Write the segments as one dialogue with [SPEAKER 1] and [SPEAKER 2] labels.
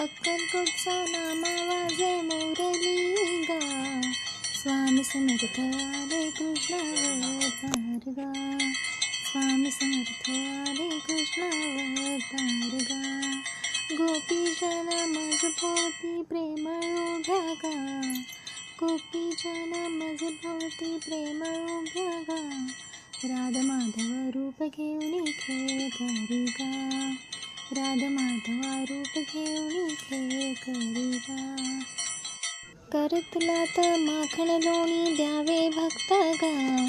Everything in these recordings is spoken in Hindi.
[SPEAKER 1] अक्कलकोटचा नाम वाजे मोरली गा स्वामी समर्थ आले कृष्ण अवतार गा स्वामी समर्थ आले कृष्ण अवतार गा गोपीजन मज भोवती प्रेमळ उभ्या गा गोपीजन मज भोवती प्रेमळ उभ्या गा राधा माधव रूप घेऊन खेळ करी गा राधा माधवा रूप घेऊन खेळ करी गा करतलात माखण लोणी द्यावे भक्ता गा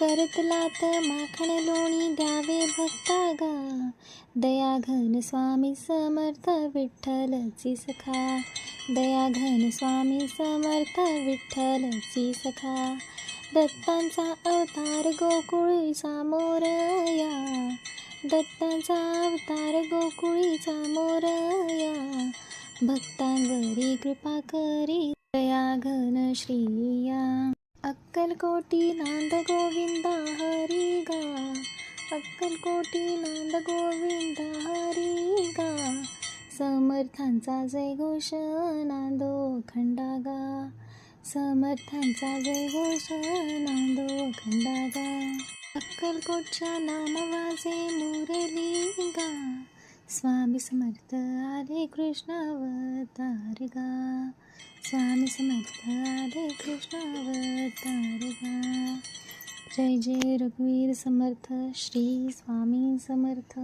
[SPEAKER 1] करतलात माखण लोणी द्यावे भक्ता गा दया घन स्वामी समर्थ विठ्ठलची सखा. दया घन स्वामी समर्थ विठ्ठलची सखा. दत्तांचा अवतार गोकुळीचा सामोरया. दत्तांचा अवतार भक्तांवरी कृपा करी. दया घन श्रीया अक्कलकोटी नांद गोविंदा हरी गा. अक्कलकोटी नांद गोविंदा हरी गा. समर्थांचा जय घोष नांदो खंडागा समर्थांचा जय घोष नांदो खंडागा अक्कलकोटच्या नाम वाजे स्वामी समर्थ, हरे कृष्ण अवतार गा स्वामी समर्थ, हरे कृष्ण अवतार गा जय जय रघुवीर समर्थ, श्री स्वामी समर्थ।